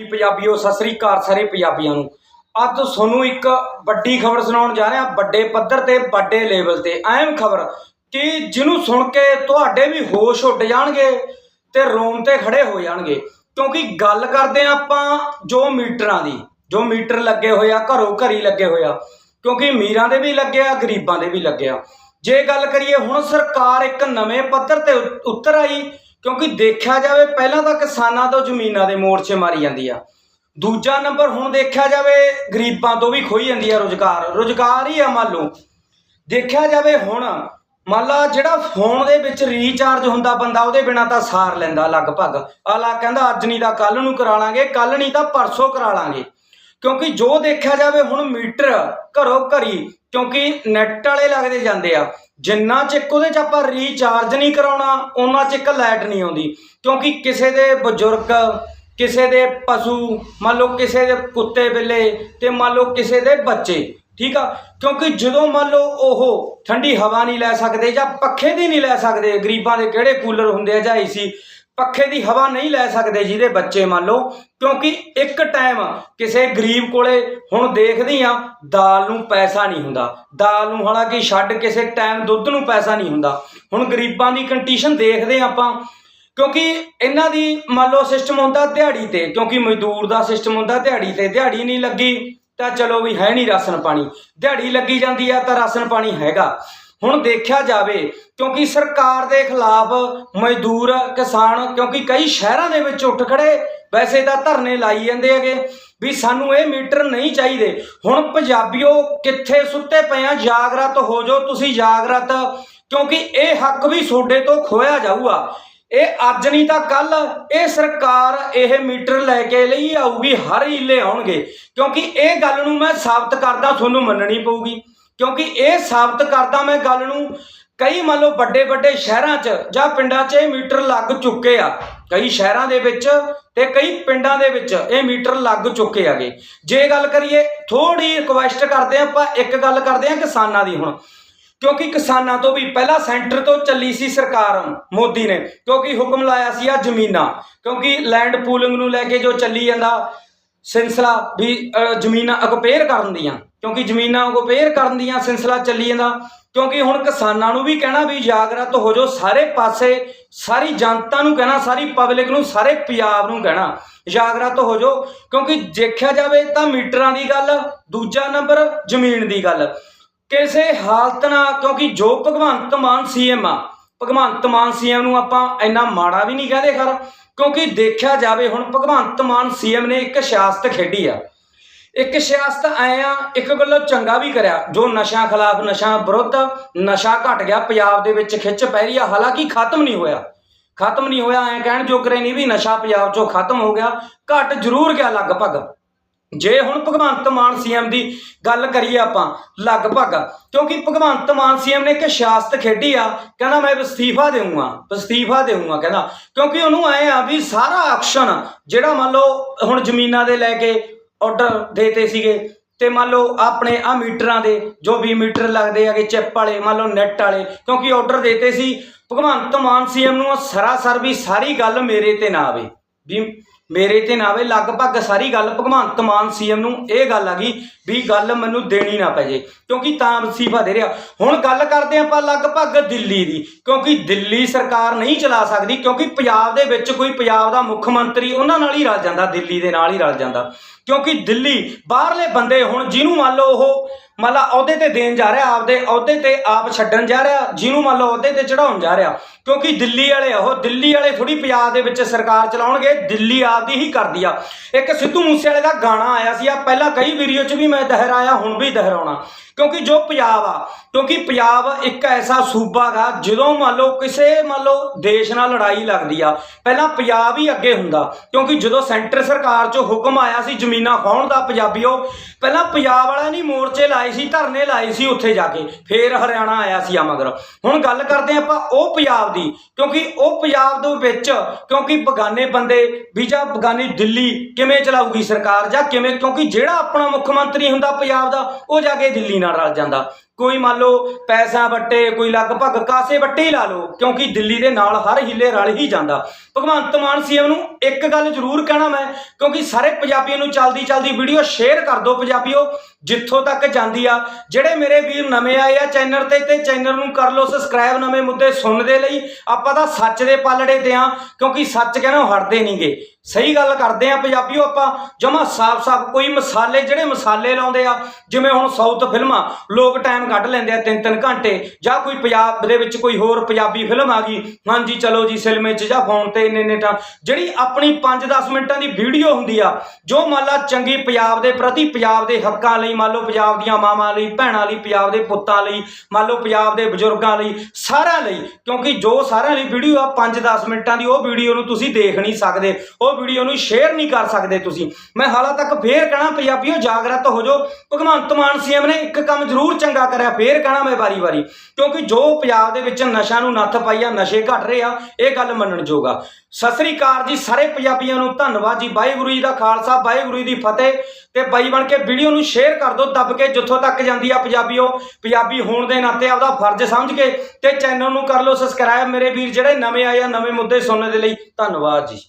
ਜੀ ਪੰਜਾਬੀਓ, ਸਤਿ ਸ੍ਰੀ ਅਕਾਲ ਸਾਰੇ ਪੰਜਾਬੀਆਂ ਨੂੰ। ਅੱਜ ਤੁਹਾਨੂੰ ਇੱਕ ਵੱਡੀ ਖਬਰ ਸੁਣਾਉਣ ਜਾ ਰਹੇ, ਵੱਡੇ ਪੱਧਰ ਤੇ, ਵੱਡੇ ਲੈਵਲ ਤੇ। ਅਹਿਮ ਖਬਰ ਕਿ ਜਿਹਨੂੰ ਸੁਣ ਕੇ ਤੁਹਾਡੇ ਵੀ ਹੋਸ਼ ਉੱਡ ਜਾਣਗੇ ਤੇ ਰੋਮ ਤੇ ਖੜੇ ਹੋ ਜਾਣਗੇ। ਕਿਉਂਕਿ ਗੱਲ ਕਰਦੇ ਹਾਂ ਆਪਾਂ ਜੋ ਮੀਟਰਾਂ ਦੀ, ਜੋ ਮੀਟਰ ਲੱਗੇ ਹੋਏ ਆ, ਘਰੋਂ ਘਰੀ ਲੱਗੇ ਹੋਏ ਆ। ਕਿਉਂਕਿ ਅਮੀਰਾਂ ਦੇ ਵੀ ਲੱਗੇ ਆ, ਗਰੀਬਾਂ ਦੇ ਵੀ ਲੱਗਿਆ ਜੇ ਗੱਲ ਕਰੀਏ ਹੁਣ ਸਰਕਾਰ ਇੱਕ ਨਵੇਂ ਪੱਧਰ ਤੇ ਉ- ਉਤਰ ਆਈ ਕਿਉਂਕਿ ਦੇਖਿਆ ਜਾਵੇ ਪਹਿਲਾਂ ਤਾਂ ਕਿਸਾਨਾਂ ਤੋਂ ਜ਼ਮੀਨਾਂ ਦੇ ਮੋਰਚੇ ਮਾਰੀ ਜਾਂਦੀ ਆ। ਦੂਜਾ ਨੰਬਰ ਹੁਣ ਦੇਖਿਆ ਜਾਵੇ ਗਰੀਬਾਂ ਤੋਂ ਵੀ ਖੋਈ ਜਾਂਦੀ ਆ ਰੁਜ਼ਗਾਰ। ਰੁਜ਼ਗਾਰ ਹੀ ਆ ਮੰਨ ਲਓ। ਦੇਖਿਆ ਜਾਵੇ ਹੁਣ, ਮੰਨ ਲਾ ਜਿਹੜਾ ਫੋਨ ਦੇ ਵਿੱਚ ਰੀਚਾਰਜ ਹੁੰਦਾ ਬੰਦਾ, ਉਹਦੇ ਬਿਨਾ ਤਾਂ ਸਾਰ ਲੈਂਦਾ ਲਗਭਗ। ਆਲਾ ਕਹਿੰਦਾ, ਅੱਜ ਨਹੀਂ ਤਾਂ ਕੱਲ ਨੂੰ ਕਰਾ ਲਾਂਗੇ ਕੱਲ ਨਹੀਂ ਤਾਂ ਪਰਸੋਂ ਕਰਾ ਲਾਂਗੇ। ਕਿਉਂਕਿ ਜੋ ਦੇਖਿਆ ਜਾਵੇ ਹੁਣ ਮੀਟਰ ਘਰੋਂ ਘਰੀ, ਕਿਉਂਕਿ ਨੈਟ ਵਾਲੇ ਲੱਗਦੇ ਜਾਂਦੇ ਆ। ਜਿੰਨਾ ਚਿਕ ਉਹਦੇ ਚ ਆਪਾਂ ਰੀਚਾਰਜ ਨਹੀਂ ਕਰਾਉਣਾ ਉਹਨਾਂ ਚਿਕ ਲਾਈਟ ਨਹੀਂ ਆਉਂਦੀ। ਕਿਉਂਕਿ ਕਿਸੇ ਦੇ ਬਜ਼ੁਰਗ, ਕਿਸੇ ਦੇ ਪਸ਼ੂ, ਮੰਨ ਲਓ ਕਿਸੇ ਦੇ ਕੁੱਤੇ ਬਿੱਲੇ ਤੇ ਮੰਨ ਲਓ ਕਿਸੇ ਦੇ ਬੱਚੇ, ਠੀਕ ਆ? ਕਿਉਂਕਿ ਜਦੋਂ ਮੰਨ ਲਓ ਉਹ ਠੰਡੀ ਹਵਾ ਨਹੀਂ ਲੈ ਸਕਦੇ ਜਾਂ ਪੱਖੇ ਦੀ ਨਹੀਂ ਲੈ ਸਕਦੇ, ਗਰੀਬਾਂ ਦੇ ਕਿਹੜੇ ਕੂਲਰ ਹੁੰਦੇ ਆ ਜਾਂ ਏਸੀ ਪੱਖੇ ਦੀ ਹਵਾ ਨਹੀਂ ਲੈ ਸਕਦੇ ਜਿਹਦੇ ਬੱਚੇ ਮੰਨ ਲਓ, ਕਿਉਂਕਿ ਇੱਕ ਟਾਈਮ ਕਿਸੇ ਗਰੀਬ ਕੋਲੇ ਹੁਣ ਦੇਖਦੀ ਆ, ਦਾਲ ਨੂੰ ਪੈਸਾ ਨਹੀਂ ਹੁੰਦਾ। ਦਾਲ ਨੂੰ ਹਾਲਾਂਕਿ ਛੱਡ ਕਿਸੇ ਟਾਈਮ ਦੁੱਧ ਨੂੰ ਪੈਸਾ ਨਹੀਂ ਹੁੰਦਾ। ਹੁਣ ਗਰੀਬਾਂ ਦੀ ਕੰਡੀਸ਼ਨ ਦੇਖਦੇ ਹਾਂ ਆਪਾਂ, ਕਿਉਂਕਿ ਇਹਨਾਂ ਦੀ ਮੰਨ ਲਓ ਸਿਸਟਮ ਹੁੰਦਾ ਦਿਹਾੜੀ ਤੇ, ਕਿਉਂਕਿ ਮਜ਼ਦੂਰ ਦਾ ਸਿਸਟਮ ਹੁੰਦਾ ਦਿਹਾੜੀ ਤੇ। ਦਿਹਾੜੀ ਨਹੀਂ ਲੱਗੀ ਤਾਂ ਚਲੋ ਵੀ ਹੈ ਨਹੀਂ ਰਾਸ਼ਨ ਪਾਣੀ। ਦਿਹਾੜੀ ਲੱਗੀ ਜਾਂਦੀ ਆ ਤਾਂ ਰਾਸ਼ਨ ਪਾਣੀ ਹੈਗਾ। ਹੁਣ ਦੇਖਿਆ ਜਾਵੇ, ਕਿਉਂਕਿ ਸਰਕਾਰ ਦੇ ਖਿਲਾਫ ਮਜ਼ਦੂਰ, ਕਿਸਾਨ, ਕਿਉਂਕਿ ਕਈ ਸ਼ਹਿਰਾਂ ਦੇ ਵਿੱਚ ਉੱਠ ਖੜੇ, ਵੈਸੇ ਤਾਂ ਧਰਨੇ ਲਾਈ ਜਾਂਦੇ ਹੈਗੇ, ਵੀ ਸਾਨੂੰ ਇਹ ਮੀਟਰ ਨਹੀਂ ਚਾਹੀਦੇ। ਹੁਣ ਪੰਜਾਬੀਓ, ਕਿੱਥੇ ਸੁੱਤੇ ਪਏ ਆ, ਜਾਗਰਤ ਹੋ ਜਾਓ ਤੁਸੀਂ ਜਾਗਰਤ, ਕਿਉਂਕਿ ਇਹ ਹੱਕ ਵੀ ਤੁਹਾਡੇ ਤੋਂ ਖੋਇਆ ਜਾਊਗਾ। ਇਹ ਅੱਜ ਨਹੀਂ ਤਾਂ ਕੱਲ ਇਹ ਸਰਕਾਰ ਇਹ ਮੀਟਰ ਲੈ ਕੇ ਲਈ ਆਊਗੀ, ਹਰ ਹੀਲੇ ਆਉਣਗੇ। ਕਿਉਂਕਿ ਇਹ ਗੱਲ ਨੂੰ ਮੈਂ ਸਾਬਤ ਕਰਦਾ, ਤੁਹਾਨੂੰ ਮੰਨਣੀ ਪਊਗੀ। ਕਿਉਂਕਿ ਇਹ ਸਾਬਤ ਕਰਦਾ ਮੈਂ ਗੱਲ ਨੂੰ, ਕਈ ਮੰਨ ਲਓ ਵੱਡੇ ਵੱਡੇ ਸ਼ਹਿਰਾਂ 'ਚ ਜਾਂ ਪਿੰਡਾਂ 'ਚ ਇਹ ਮੀਟਰ ਲੱਗ ਚੁੱਕੇ ਆ। ਕਈ ਸ਼ਹਿਰਾਂ ਦੇ ਵਿੱਚ ਤੇ ਕਈ ਪਿੰਡਾਂ ਦੇ ਵਿੱਚ ਇਹ ਮੀਟਰ ਲੱਗ ਚੁੱਕੇ ਆਗੇ। ਜੇ ਗੱਲ ਕਰੀਏ ਥੋੜੀ ਰਿਕੁਐਸਟ ਕਰਦੇ ਹਾਂ ਆਪਾਂ, ਇੱਕ ਗੱਲ ਕਰਦੇ ਹਾਂ ਕਿਸਾਨਾਂ ਦੀ ਹੁਣ। ਕਿਉਂਕਿ ਕਿਸਾਨਾਂ ਤੋਂ ਵੀ ਪਹਿਲਾਂ ਸੈਂਟਰ ਤੋਂ ਚੱਲੀ ਸੀ ਸਰਕਾਰ ਮੋਦੀ ਨੇ, ਕਿਉਂਕਿ ਹੁਕਮ ਲਾਇਆ ਸੀ ਆ ਜ਼ਮੀਨਾਂ। ਕਿਉਂਕਿ ਲੈਂਡ ਪੂਲਿੰਗ ਨੂੰ ਲੈ ਕੇ ਜੋ ਚੱਲੀ ਜਾਂਦਾ, ਸਿਲਸਿਲਾ ਵੀ ਜ਼ਮੀਨਾਂ ਅਕਪੇਅਰ ਕਰਨ ਦੀਆਂ। ਕਿਉਂਕਿ ਜ਼ਮੀਨਾਂ ਅਕਪੇਅਰ ਕਰਨ ਦੀਆਂ ਸਿਲਸਿਲਾ ਚੱਲੀ ਜਾਂਦਾ। ਕਿਉਂਕਿ ਹੁਣ ਕਿਸਾਨਾਂ ਨੂੰ ਵੀ ਕਹਿਣਾ ਵੀ ਜਾਗਰਤ ਹੋ ਜਾਓ, ਸਾਰੇ ਪਾਸੇ ਸਾਰੀ ਜਨਤਾ ਨੂੰ ਕਹਿਣਾ, ਸਾਰੀ ਪਬਲਿਕ ਨੂੰ, ਸਾਰੇ ਪੰਜਾਬ ਨੂੰ ਕਹਿਣਾ, ਜਾਗਰਤ ਹੋ ਜਾਓ। ਕਿਉਂਕਿ ਦੇਖਿਆ ਜਾਵੇ ਤਾਂ ਮੀਟਰਾਂ ਦੀ ਗੱਲ, ਦੂਜਾ ਨੰਬਰ ਜ਼ਮੀਨ ਦੀ ਗੱਲ। ਕਿਸੇ ਹਾਲਤ ਨਾਲ, ਕਿਉਂਕਿ ਜੋ ਭਗਵੰਤ ਮਾਨ ਸੀਐਮ ਆ, ਭਗਵੰਤ ਮਾਨ ਸੀਐਮ ਨੂੰ ਆਪਾਂ ਇੰਨਾ ਮਾੜਾ ਵੀ ਨਹੀਂ ਕਹਦੇ ਖਰ। ਕਿਉਂਕਿ ਦੇਖਿਆ ਜਾਵੇ ਹੁਣ ਭਗਵੰਤ ਮਾਨ ਸੀਐਮ ਨੇ ਇੱਕ ਸਿਆਸਤ ਖੇਡੀ ਆ। ਇੱਕ ਸਿਆਸਤ ਆਏ ਆ, ਇੱਕ ਗੱਲੋਂ ਚੰਗਾ ਵੀ ਕਰਿਆ। ਜੋ ਨਸ਼ਾ ਖਿਲਾਫ ਨਸ਼ਾ ਵਿਰੁੱਧ ਨਸ਼ਾ ਘਟ ਗਿਆ, ਪੰਜਾਬ ਦੇ ਵਿੱਚ ਖਿੱਚ ਪੈ ਰਹੀ ਆ, ਹਾਲਾਂਕਿ ਖਤਮ ਨਹੀਂ ਹੋਇਆ। ਖਤਮ ਨਹੀਂ ਹੋਇਆ, ਐ ਕਹਿਣ ਜੋਗਰੇ ਨਹੀਂ ਵੀ ਨਸ਼ਾ ਪੰਜਾਬ ਚੋਂ ਖਤਮ ਹੋ ਗਿਆ, ਘਟ ਜ਼ਰੂਰ ਗਿਆ ਲਗਭਗ। ਜੇ ਹੁਣ ਭਗਵੰਤ ਮਾਨ ਸੀਐਮ ਦੀ ਗੱਲ ਕਰੀਏ ਆਪਾਂ, ਲਗਭਗ, ਕਿਉਂਕਿ ਭਗਵੰਤ ਮਾਨ ਸੀਐਮ ਨੇ ਇੱਕ ਸਿਆਸਤ ਖੇਡੀ ਆ, ਕਹਿੰਦਾ ਮੈਂ ਅਸਤੀਫਾ ਦੇਊਂਗਾ ਅਸਤੀਫਾ ਦੇਊਂਗਾ, ਕਹਿੰਦਾ। ਕਿਉਂਕਿ ਉਹਨੂੰ ਆਏ ਆ ਵੀ ਸਾਰਾ ਐਕਸ਼ਨ, ਜਿਹੜਾ ਮੰਨ ਲਓ ਹੁਣ ਜ਼ਮੀਨਾਂ ਦੇ ਲੈ ਕੇ ਆਰਡਰ ਦੇਤੇ ਸੀਗੇ। ਤੇ ਮੰਨ ਲਓ ਆਪਣੇ ਆ ਮੀਟਰਾਂ ਦੇ, ਜੋ ਵੀ ਮੀਟਰ ਲੱਗਦੇ ਹੈਗੇ ਚਿੱਪ ਵਾਲੇ, ਮੰਨ ਲਓ ਨੈਟ ਵਾਲੇ, ਕਿਉਂਕਿ ਆਰਡਰ ਦੇਤੇ ਸੀ। ਭਗਵੰਤ ਮਾਨ ਸੀਐਮ ਨੂੰ ਉਹ ਸਰਾਸਰ ਵੀ ਸਾਰੀ ਗੱਲ ਮੇਰੇ ਤੇ ਨਾ ਆਵੇ। ਵੀ ਮੇਰੇ ਤੇ ਨਾ ਆਵੇ, ਲਗਭਗ ਸਾਰੀ ਗੱਲ ਭਗਵੰਤ ਮਾਨ ਸੀਐਮ ਨੂੰ ਇਹ ਗੱਲ ਆ ਗਈ ਵੀ ਗੱਲ ਮੈਨੂੰ ਦੇਣੀ ਨਾ ਪੈ ਜੇ, ਕਿਉਂਕਿ ਤਾਂ ਵਸੀਫਾ ਦੇ ਰਿਹਾ। ਹੁਣ ਗੱਲ ਕਰਦੇ ਆਪਾਂ ਲਗਭਗ ਦਿੱਲੀ ਦੀ, ਕਿਉਂਕਿ ਦਿੱਲੀ ਸਰਕਾਰ ਨਹੀਂ ਚਲਾ ਸਕਦੀ, ਕਿਉਂਕਿ ਪੰਜਾਬ ਦੇ ਵਿੱਚ ਕੋਈ ਪੰਜਾਬ ਦਾ ਮੁੱਖ ਮੰਤਰੀ ਉਹਨਾਂ ਨਾਲ ਹੀ ਰਲ ਜਾਂਦਾ, ਦਿੱਲੀ ਦੇ ਨਾਲ ਹੀ ਰਲ ਜਾਂਦਾ। ਕਿਉਂਕਿ ਦਿੱਲੀ ਬਾਹਰਲੇ ਬੰਦੇ ਹੁਣ, ਜਿਹਨੂੰ ਮੰਨ ਲਓ ਉਹ ਮੰਨ ਲਾ ਅਹੁਦੇ ਤੇ ਦੇਣ ਜਾ ਰਿਹਾ, ਆਪਦੇ ਅਹੁਦੇ ਤੇ ਆਪ ਛੱਡਣ ਜਾ ਰਿਹਾ, ਜਿਹਨੂੰ ਮੰਨ ਲਓ ਅਹੁਦੇ ਤੇ ਚੜਾਉਣ ਜਾ ਰਿਹਾ, ਕਿਉਂਕਿ ਦਿੱਲੀ ਵਾਲੇ ਉਹ, ਦਿੱਲੀ ਵਾਲੇ ਥੋੜੀ ਪੰਜਾਬ ਦੇ ਵਿੱਚ ਸਰਕਾਰ ਚਲਾਉਣਗੇ, ਦਿੱਲੀ ਆਪਦੀ ਹੀ ਕਰਦੀ ਆ। ਇੱਕ ਸਿੱਧੂ ਮੂਸੇ ਵਾਲੇ ਦਾ ਗਾਣਾ ਆਇਆ ਸੀ, ਆ ਪਹਿਲਾਂ ਕਈ ਵੀਡੀਓ 'ਚ ਵੀ ਮੈਂ ਦੁਹਰਾਇਆ, ਹੁਣ ਵੀ ਦੁਹਰਾਉਣਾ। ਕਿਉਂਕਿ ਜੋ ਪੰਜਾਬ ਆ, ਕਿਉਂਕਿ ਪੰਜਾਬ ਇੱਕ ਐਸਾ ਸੂਬਾ ਗਾ, ਜਦੋਂ ਮੰਨ ਲਓ ਕਿਸੇ ਮੰਨ ਲਓ ਦੇਸ਼ ਨਾਲ ਲੜਾਈ ਲੱਗਦੀ ਆ, ਪਹਿਲਾਂ ਪੰਜਾਬ ਹੀ ਅੱਗੇ ਹੁੰਦਾ, ਕਿਉਂਕਿ ਜਦੋਂ ਸੈਂਟਰ ਸਰਕਾਰ 'ਚੋਂ ਹੁਕਮ ਆਇਆ ਸੀ ਜ਼ਮੀਨਾਂ ਖੋਹਣ ਦਾ, ਪੰਜਾਬੀਓ, ਪਹਿਲਾਂ ਪੰਜਾਬ ਵਾਲਿਆਂ ਨੇ ਮੋਰਚੇ ਲਾਏ ਸੀ, ਧਰਨੇ ਲਾਏ ਸੀ ਉੱਥੇ ਜਾ ਕੇ, ਫੇਰ ਹਰਿਆਣਾ ਆਇਆ ਸੀ ਆ ਮਗਰ। ਹੁਣ ਗੱਲ ਕਰਦੇ ਹਾਂ ਆਪਾਂ ਉਹ ਪੰਜਾਬ ਦੀ, ਕਿਉਂਕਿ ਉਹ ਪੰਜਾਬ ਦੇ ਵਿੱਚ, ਕਿਉਂਕਿ ਬਗਾਨੇ ਬੰਦੇ, ਵੀ ਜਾਂ ਬਗਾਨੀ ਦਿੱਲੀ ਕਿਵੇਂ ਚਲਾਊਗੀ ਸਰਕਾਰ ਜਾਂ ਕਿਵੇਂ, ਕਿਉਂਕਿ ਜਿਹੜਾ ਆਪਣਾ ਮੁੱਖ ਮੰਤਰੀ ਹੁੰਦਾ ਪੰਜਾਬ ਦਾ, ਉਹ ਜਾ ਕੇ ਦਿੱਲੀ ਨਾਲ ਰਲ ਜਾਂਦਾ। ਕੋਈ ਮੰਨ ਲਓ ਪੈਸਾ ਵੱਟੇ, ਕੋਈ ਲਗਭਗ ਕਾਸੇ ਵੱਟੇ ਹੀ ਲਾ ਲਓ, ਕਿਉਂਕਿ ਦਿੱਲੀ ਦੇ ਨਾਲ ਹਰ ਹਿੱਲੇ ਰਲ ਹੀ ਜਾਂਦਾ। ਭਗਵੰਤ ਮਾਨ ਸੀਐਮ ਨੂੰ ਇੱਕ ਗੱਲ ਜ਼ਰੂਰ ਕਹਿਣਾ ਮੈਂ, ਕਿਉਂਕਿ ਸਾਰੇ ਪੰਜਾਬੀਆਂ ਨੂੰ ਚਲਦੀ ਚਲਦੀ ਵੀਡੀਓ ਸ਼ੇਅਰ ਕਰ ਦਿਓ ਪੰਜਾਬੀਓ, ਜਿੱਥੋਂ ਤੱਕ ਜਾਂਦੀ ਆ। ਜਿਹੜੇ ਮੇਰੇ ਵੀਰ ਨਵੇਂ ਆਏ ਆ ਚੈਨਲ ਤੇ ਤੇ ਚੈਨਲ ਨੂੰ ਕਰ ਲਓ ਸਬਸਕ੍ਰਾਈਬ ਨਵੇਂ ਮੁੱਦੇ ਸੁਣਨ ਦੇ ਲਈ। ਆਪਾਂ ਤਾਂ ਸੱਚ ਦੇ ਪਲੜੇ ਤੇ ਆ, ਕਿਉਂਕਿ ਸੱਚ ਕਹਿੰਦਾ ਉਹ ਹਟਦੇ ਨਹੀਂਗੇ ਸਹੀ ਗੱਲ ਕਰਦੇ ਆ ਪੰਜਾਬੀਓ ਆਪਾਂ, ਜਮਾ ਸਾਫ਼-ਸਾਫ਼ ਕੋਈ ਮਸਾਲੇ, ਜਿਹੜੇ ਮਸਾਲੇ ਲਾਉਂਦੇ ਆ, ਜਿਵੇਂ ਹੁਣ ਸਾਊਥ ਫਿਲਮਾਂ, ਲੋਕ ਟਾਈਮ ਕੱਢ ਲੈਂਦੇ ਆ ਤਿੰਨ ਤਿੰਨ ਘੰਟੇ, ਜਾਂ ਕੋਈ ਪੰਜਾਬ ਦੇ ਵਿੱਚ ਕੋਈ ਹੋਰ ਪੰਜਾਬੀ ਫਿਲਮ ਆ ਗਈ, ਹਾਂਜੀ ਚਲੋ ਜੀ ਸਿਨੇਮੇ 'ਚ ਜਾਂ ਫੋਨ ਤੇ ਇੰਨੇ ਇੰਨੇ ਤਾਂ ਜਿਹੜੀ ਆਪਣੀ 5-10 ਮਿੰਟਾਂ ਦੀ ਵੀਡੀਓ ਹੁੰਦੀ ਆ, ਜੋ ਮੰਨ ਲਾ ਚੰਗੀ ਪੰਜਾਬ ਦੇ ਪ੍ਰਤੀ, ਪੰਜਾਬ ਦੇ ਹੱਕਾਂ ਲਈ, ਮੰਨ ਲਓ ਪੰਜਾਬ ਦੀਆਂ ਮਾਵਾਂ ਲਈ, ਭੈਣਾਂ ਲਈ, ਪੰਜਾਬ ਦੇ ਪੁੱਤਾਂ ਲਈ, ਮੰਨ ਲਓ ਪੰਜਾਬ ਦੇ ਬਜ਼ੁਰਗਾਂ ਲਈ, ਸਾਰਿਆਂ ਲਈ, ਕਿਉਂਕਿ ਜੋ ਸਾਰਿਆਂ ਲਈ ਵੀਡੀਓ ਆ 5-10 ਮਿੰਟਾਂ ਦੀ, ਉਹ ਵੀਡੀਓ ਨੂੰ ਤੁਸੀਂ ਦੇਖ ਨਹੀਂ ਸਕਦੇ, ਉਹ ਵੀਡੀਓ ਨੂੰ ਸ਼ੇਅਰ ਨਹੀਂ ਕਰ ਸਕਦੇ ਤੁਸੀਂ। ਮੈਂ ਹਾਲਾਂ ਤੱਕ ਫੇਰ ਕਹਣਾ, ਪੰਜਾਬੀਓ ਜਾਗਰਤ ਹੋ ਜਾਓ। ਭਗਵੰਤ ਮਾਨ ਸੀਐਮ ਨੇ ਇੱਕ ਕੰਮ ਜ਼ਰੂਰ ਚੰਗਾ ਕਰਿਆ, ਫੇਰ ਕਹਣਾ ਮੈਂ ਵਾਰੀ-ਵਾਰੀ ਕਿਉਂਕਿ ਜੋ ਪੰਜਾਬ ਦੇ ਵਿੱਚ ਨਸ਼ਾ ਨੂੰ ਨੱਥ ਪਾਈ ਆ, ਨਸ਼ੇ ਘਟ ਰਹੇ ਆ, ਇਹ ਗੱਲ ਮੰਨਣ ਜੋਗਾ ਸਤਿ ਸ੍ਰੀ ਅਕਾਲ ਜੀ ਸਾਰੇ ਪੰਜਾਬੀਆਂ ਨੂੰ, ਧੰਨਵਾਦ ਜੀ। ਵਾਹਿਗੁਰੂ ਜੀ ਦਾ ਖਾਲਸਾ, ਵਾਹਿਗੁਰੂ ਜੀ ਦੀ ਫਤਿਹ। ਤੇ ਬਾਈ ਬਣ ਕੇ ਵੀਡੀਓ ਨੂੰ ਸ਼ੇਅਰ ਕਰ ਦਿਓ, ਦੱਬ ਕੇ ਜਿੱਥੋਂ ਤੱਕ ਜਾਂਦੀ ਆ ਪੰਜਾਬੀਓ। ਪੰਜਾਬੀ ਹੋਣ ਦੇ ਨਾਤੇ ਆਪਦਾ ਫਰਜ਼ ਸਮਝ ਕੇ ਤੇ ਚੈਨਲ ਨੂੰ ਕਰ ਲਓ ਸਬਸਕ੍ਰਾਈਬ ਮੇਰੇ ਵੀਰ ਜਿਹੜੇ ਨਵੇਂ ਆਏ ਆ, ਨਵੇਂ ਮੁੱਦੇ ਸੁਣਨ ਦੇ ਲਈ ਧੰਨਵਾਦ ਜੀ।